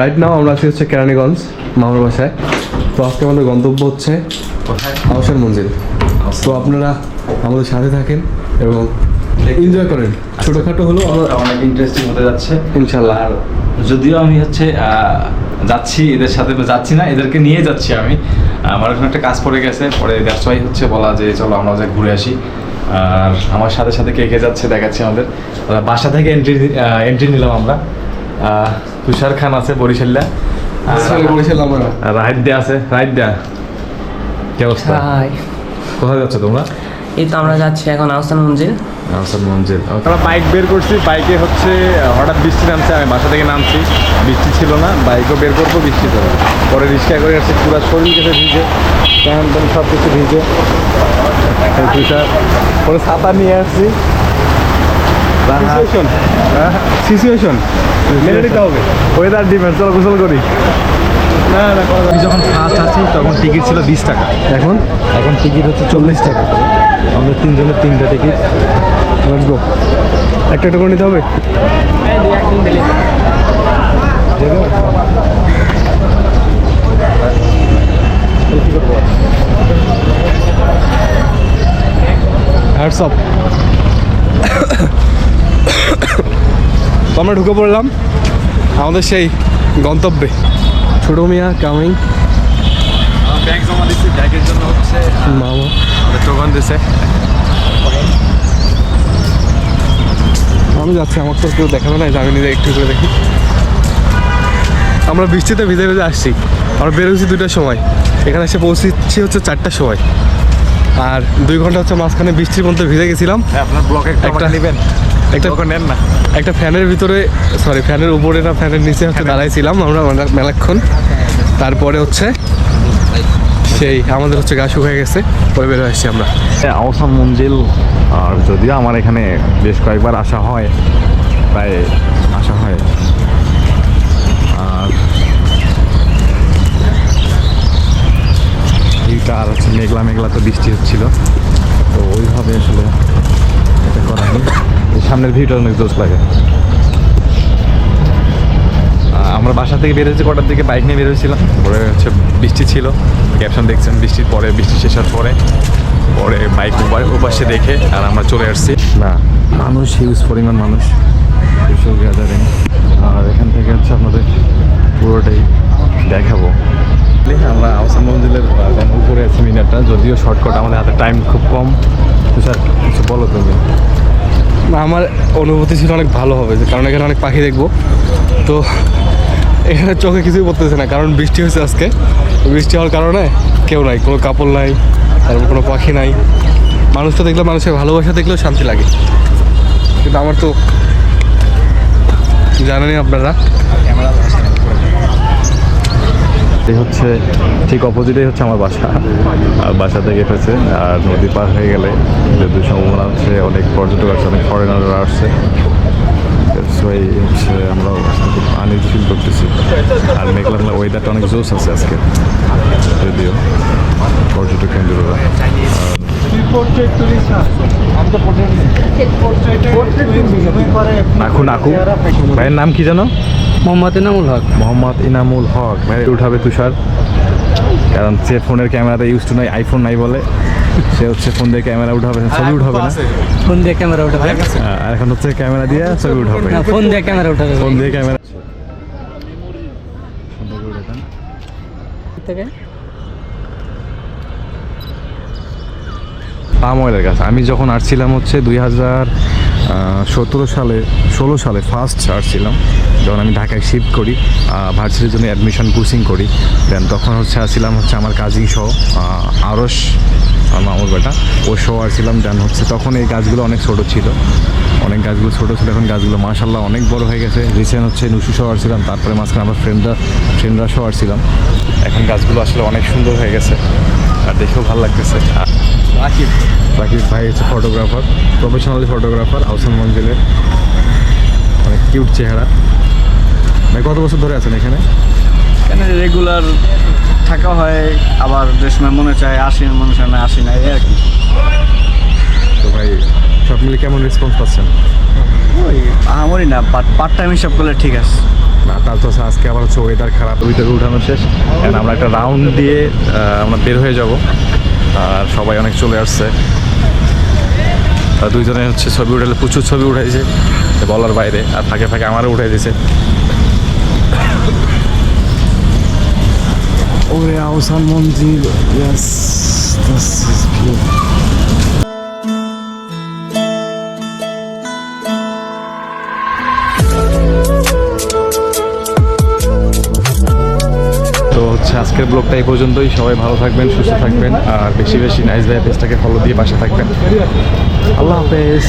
Right now আমরা আছি হচ্ছে কেরানীগঞ্জ মামার বাসায়। তো আজকে আমাদের গন্তব্য হচ্ছে আওসার মঞ্জিল তো আপনারা আমাদের সাথে থাকেন এবং এনজয় করেন। ছোটোখাটো হলেও আমরা অনেক ইন্টারেস্টিং হতে যাচ্ছে। ইনশাল্লাহ। আর যদিও আমি হচ্ছে যাচ্ছি এদের সাথে যাচ্ছি না এদেরকে নিয়ে যাচ্ছি আমি। আমার ওখানে একটা কাজ পড়ে গেছে পরে ব্যবসায়ী হচ্ছে বলা যে চলো আমরা যে ঘুরে আসি। আর আমার সাথে সাথে কে কে যাচ্ছে দেখাচ্ছি আমাদের। বাসা থেকে এন্ট্রি এন্ট্রি নিলাম আমরা। তুষার খান আছে বরিশাল্লা দা আছে। রাহিদ দা কি অবস্থা? কোথায় যাচ্ছ তোমরা? এই তো আমরা যাচ্ছি এখন আহসান মঞ্জিল। আহসান মঞ্জিল। আমরা বাইক বের করছি। বাইকে হচ্ছে হঠাৎ বৃষ্টি নামছে। আমি বাসা থেকে নামছি। বৃষ্টি ছিল না। বাইকও বের করব বৃষ্টি ছিল পরে রিক্সা করে আসছি। পুরো শরীর গেছে ভিজে। প্যান্ট প্যান্ট সব কিছু ভিজে তুষার। পরে ছাতা নিয়ে আসছি। সিচুয়েশন সিচুয়েশন মেনে নিতে হবে। ওয়েদার ডিপেন্ড চলো গোসল করি। না না আমি যখন ফার্স্ট আছি তখন টিকিট ছিল বিশ টাকা। এখন? এখন টিকিট হচ্ছে চল্লিশ টাকা। আমাদের তিনজনের তিনটা টিকিট লেটস গো একটা একটা করে নিতে হবে? হ্যাটস অফ আমরা ঢুকে পড়লাম আমাদের সেই গন্তব্যে। ছোটো মিয়া কামিং ব্যাগ জমা দিচ্ছি ব্যাগের জন্য হচ্ছে মামা। আমাদের দিছে। আমি যাচ্ছি আমার তো কেউ দেখাবে না আমি নিজে একটু করে দেখি। আমরা বৃষ্টিতে ভিজে ভিজে আসছি। আমরা বেরোচ্ছি দুটার সময়। এখানে এসে পৌঁছেছি হচ্ছে চারটার সময়। আর দুই ঘণ্টা হচ্ছে মাঝখানে বৃষ্টির মধ্যে ভিজে গেছিলাম। হ্যাঁ, আপনার ব্লকে একটা একটা- নেবেন। একটা নেন না একটা ফ্যানের ভিতরে সরি ফ্যানের উপরে না ফ্যানের নিচে হচ্ছে দাঁড়াইছিলাম আমরা মেলাক্ষণ। তারপরে হচ্ছে সেই আমাদের হচ্ছে গা শুকিয়ে গেছে পরে বের হয়ে আসছি আমরা আওসাম মঞ্জিল আর যদিও আমার এখানে বেশ কয়েকবার আসা হয় প্রায় আসা হয়। আর এইটা আর হচ্ছে মেঘলা মেঘলা তো বৃষ্টি হচ্ছিল। তো ওইভাবে আসলে এটা করা এই সামনের ভিউটা অনেক জোস লাগে। আমরা বাসা থেকে বেরোচ্ছি কটার দিকে বাইক নিয়ে বেরোছিলাম পরে হচ্ছে বৃষ্টি ছিল ক্যাপশন দেখছেন বৃষ্টির পরে বৃষ্টি শেষ হওয়ার পরে। পরে বাইক উপাসে দেখে আর আমরা চলে আসছি। না মানুষ হিউজ পরিমাণ মানুষ। গ্যাদারিং আর এখান থেকে হচ্ছে আপনাদের পুরোটাই দেখাবো। আমরা মঞ্জিলের এখন উপরে আছি মিনারটা যদিও শর্টকাট আমাদের হাতে টাইম খুব কম। স্যার, কিছু বলো তুমি। আমার অনুভূতি ছিল অনেক ভালো হবে, যে কারণ এখানে অনেক পাখি দেখব। তো এখানে চোখে কিছুই পড়তেছে না, কারণ বৃষ্টি হয়েছে আজকে। বৃষ্টি হওয়ার কারণে কেউ নাই, কোনো কাপড় নাই, তারপর কোনো পাখি নাই। মানুষটা দেখলে মানুষের ভালোবাসা দেখলেও শান্তি লাগে। কিন্তু আমার তো জানেনই আপনারা। এই হচ্ছে ঠিক অপোজিটেই হচ্ছে আমার বাসা। আর বাসা থেকে হচ্ছে আর নদী পার হয়ে গেলে যদি সম্ভাবনা হচ্ছে অনেক পর্যটক আসছে অনেক ফরেনাররা আসছে। So এই হচ্ছে আমরা খুব ফিল করতেছি। আর মেঘলা মেঘলা ওয়েদারটা অনেক জোস আছে আজকে যদিও পর্যটক কেন্দ্ররা। নাকু নাকু। ভাইয়ের নাম কি জানো মোহাম্মদ ইনামুল হক। মোহাম্মদ ইনামুল হক। ভাই উঠাবে তুষার। কারণ সে ফোনের ক্যামেরাটা ইউজ টু নাই আইফোন নাই বলে। সে হচ্ছে ফোন দিয়ে ক্যামেরা উঠাবে না, ছবি উঠাবে না। ফোন দিয়ে ক্যামেরা উঠাবে। আর এখন হচ্ছে ক্যামেরা দিয়ে ছবি উঠাবে। না ফোন দিয়ে ক্যামেরা উঠাবে। ফোন দিয়ে ক্যামেরা থেকে? পাম অয়েলের গাছ আমি যখন আসছিলাম হচ্ছে দুই হাজার সতেরো সালে, ষোলো সালে ফার্স্ট আসছিলাম যখন আমি ঢাকায় শিফট করি ভার্সিটির জন্য অ্যাডমিশন কোচিং করি। দেন তখন হচ্ছে আসছিলাম হচ্ছে আমার কাজিন সহ আরস আমার বেটা ও সহ আসছিলাম। দেন হচ্ছে তখন এই গাছগুলো অনেক ছোটো ছিল। অনেক গাছগুলো ছোটো ছিল। এখন গাছগুলো মাশাল্লাহ অনেক বড় হয়ে গেছে। রিসেন্ট হচ্ছে নুসু সহ আসছিলাম। তারপরে মাঝখানে আমার ফ্রেন্ডরা ফ্রেন্ডরা সহ আসছিলাম। এখন গাছগুলো আসলে অনেক সুন্দর হয়ে গেছে। আর দেখেও ভালো লাগতেছে। রাকিব। রাকিব ভাই হচ্ছে ফটোগ্রাফার প্রফেশনালি ফটোগ্রাফার আহসান মঞ্জিলের। অনেক কিউট চেহারা। ভাই কত বছর ধরে আছেন এখানে? এখানে রেগুলার থাকা হয় আবার যে সময় মনে চায় আসি না মনে চায় না আসি না এই আর কি। তো ভাই সব মিলে কেমন রেসপন্স পাচ্ছেন? ওই আহামরি না পার্ট টাইম হিসাব করলে ঠিক আছে। না তারপর হচ্ছে আজকে আবার হচ্ছে ওয়েদার খারাপ। ওইটাকে উঠানো শেষ। এখন আমরা একটা রাউন্ড দিয়ে আমরা বের হয়ে যাব। আর সবাই অনেক চলে আসছে। দুইজনে হচ্ছে ছবি উঠালে, প্রচুর ছবি উঠাইছে বলার বাইরে, আর ফাঁকে ফাঁকে আমারও উঠাই দিয়েছে ওরে Ahsan Manzil yes this is তো হচ্ছে আজকের ব্লগটা এই পর্যন্তই। সবাই ভালো থাকবেন, সুস্থ থাকবেন, আর বেশি বেশি নাইস ভাই পেজটাকে ফলো দিয়ে পাশে থাকবেন। আল্লাহ হাফেজ।